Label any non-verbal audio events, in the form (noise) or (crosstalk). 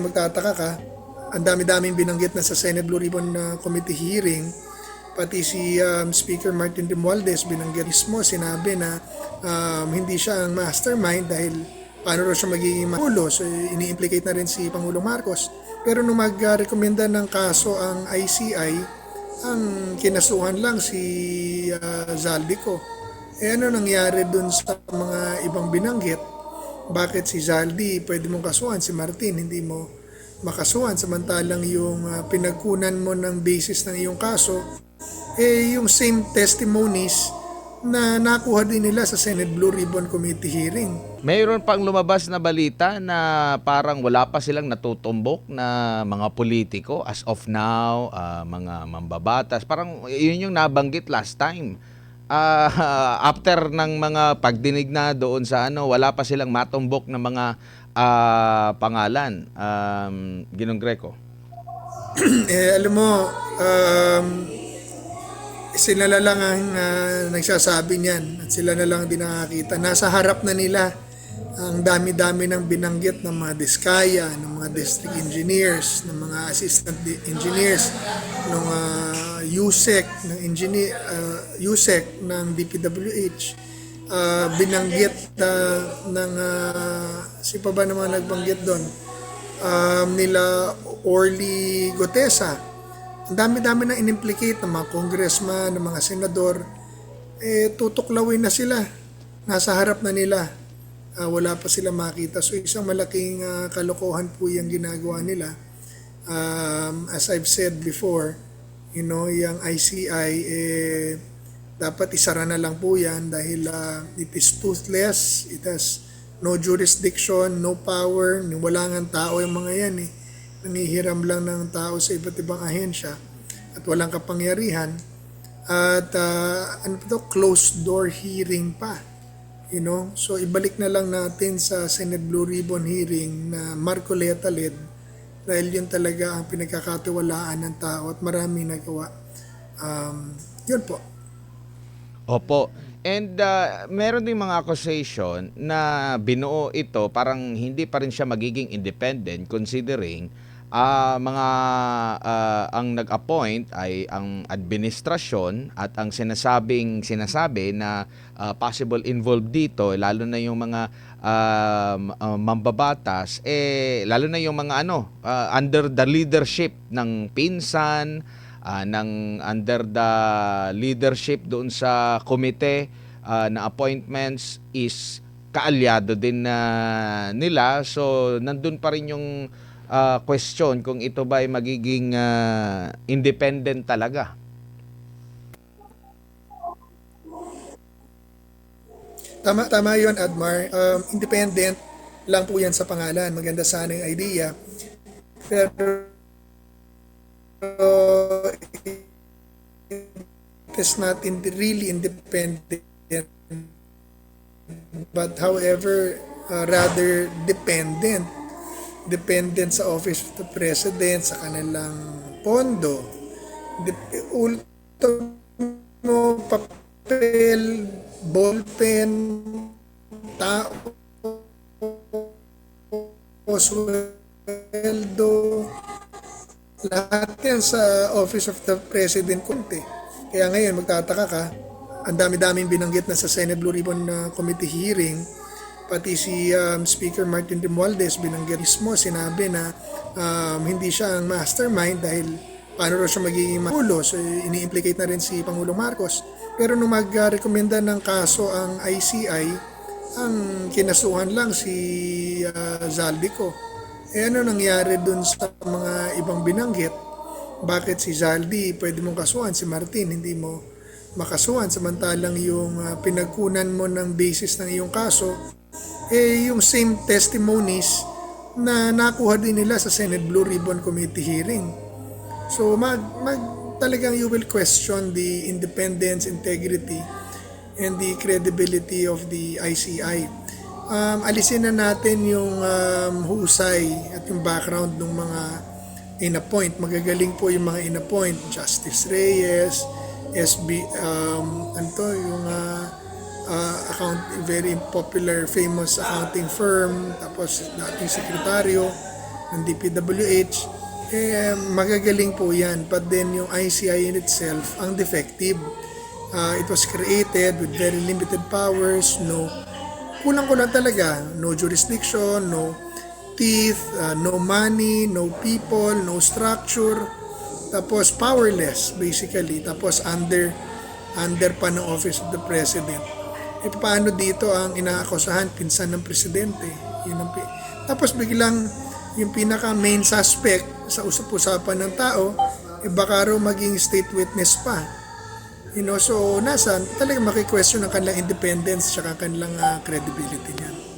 magtataka ka, ang dami-daming binanggit na sa Senate Blue Ribbon uh, Committee hearing, pati si um, Speaker Martin Romualdez binanggit mismo, sinabi na um, hindi siya ang mastermind dahil paano raw siya magiging magulo. So ini-implicate na rin si Pangulong Marcos. Pero nung mag-rekomenda ng kaso ang ICI, ang kinasuhan lang si uh, Zaldico. Eh ano nangyari dun sa mga ibang binanggit? Bakit si Zaldi pwede mong kasuhan, si Martin hindi mo makasuhan samantalang yung uh, pinagkunan mo ng basis ng iyong kaso eh yung same testimonies na nakuha din nila sa Senate Blue Ribbon Committee hearing. Mayroon pang lumabas na balita na parang wala pa silang natutumbok na mga politiko as of now, ah, mga mambabatas. Parang yun yung nabanggit last time. Ah, (laughs) after ng mga pagdinig na doon sa ano, wala pa silang matumbok na mga ah, pangalan. Um, Ginong Greco. (clears throat) eh alam mo, um, sila na lang ang ah, nagsasabi niyan at sila na lang din nakakita. Nasa harap na nila ang dami-dami ng binanggit ng mga diskaya, ng mga district engineers, ng mga assistant engineers, ng uh, USEC, ng engineer, uh, USEC ng DPWH. Ah, binanggit ah, ng uh, si pa ba naman nagbanggit doon? um, nila Orly Gotesa. Ang dami-dami na inimplicate ng mga congressman, ng mga senador. Eh, tutuklawin na sila. Nasa harap na nila. Ah, wala pa sila makita. So, isang malaking ah, kalokohan po yung ginagawa nila. Um, as I've said before, you know, yung ICI, eh, dapat isara na lang po yan dahil ah, it is toothless, it has no jurisdiction, no power, wala nga tao yung mga yan eh. Nangihiram lang ng tao sa iba't ibang ahensya at walang kapangyarihan. At ah, ano to, closed door hearing pa. You know? So ibalik na lang natin sa Senate Blue Ribbon hearing na Marcoleta led dahil yun talaga ang pinagkakatiwalaan ng tao at maraming nagawa. Um, yun po. Opo. And uh, meron ding mga accusation na binuo ito parang hindi pa rin siya magiging independent considering ah, mga ah, ang nag-appoint ay ang administrasyon at ang sinasabing sinasabi na ah, possible involved dito lalo na yung mga ah, mambabatas eh lalo na yung mga ano ah, under the leadership ng pinsan ah, ng under the leadership doon sa komite ah, na appointments is kaalyado din na nila. So nandun pa rin yung ah, question kung ito ba ay magiging ah, independent talaga Tama, tama yun, Admar. Um, independent lang po yan sa pangalan. Maganda sana yung idea. Pero it is not in really independent. But however, uh, rather dependent. Dependent sa Office of the President, sa kanilang pondo. Ultimo papel, ballpen, tao, sweldo, lahat yan sa Office of the President Conte. Kaya ngayon, magtataka ka, ang dami-daming binanggit na sa Senate Blue Ribbon uh, Committee hearing, pati si um, Speaker Martin Romualdez binanggit mismo, sinabi na um, hindi siya ang mastermind dahil paano raw siya magiging magulo. So, ini-implicate na rin si Pangulong Marcos. Pero nung mag-rekomenda ng kaso ang ICI, ang kinasuhan lang si uh, Zaldico. Eh ano nangyari dun sa mga ibang binanggit? Bakit si Zaldi pwede mong kasuhan, si Martin hindi mo makasuhan samantalang yung uh, pinagkunan mo ng basis ng iyong kaso eh yung same testimonies na nakuha din nila sa Senate Blue Ribbon Committee hearing. So mag, mag talagang you will question the independence, integrity, and the credibility of the ICI. Um, alisin na natin yung um, husay at yung background ng mga in-appoint. Magagaling po yung mga in-appoint. Justice Reyes, SB, um, ano to, yung uh, uh, account, very popular, famous accounting firm, tapos dating sekretaryo, ng DPWH, eh, magagaling po yan. But then yung ICI in itself, ang defective. Uh, it was created with very limited powers, no kulang-kulang talaga. No jurisdiction, no teeth, uh, no money, no people, no structure. Tapos powerless basically. Tapos under under pa ng office of the president. E paano dito ang inaakusahan pinsan ng presidente? Yun ang pi- Tapos biglang yung pinaka main suspect sa usap-usapan ng tao, eh baka raw maging state witness pa. You know, so nasa talagang maki-question ang kanilang independence at kanilang ah, credibility niyan.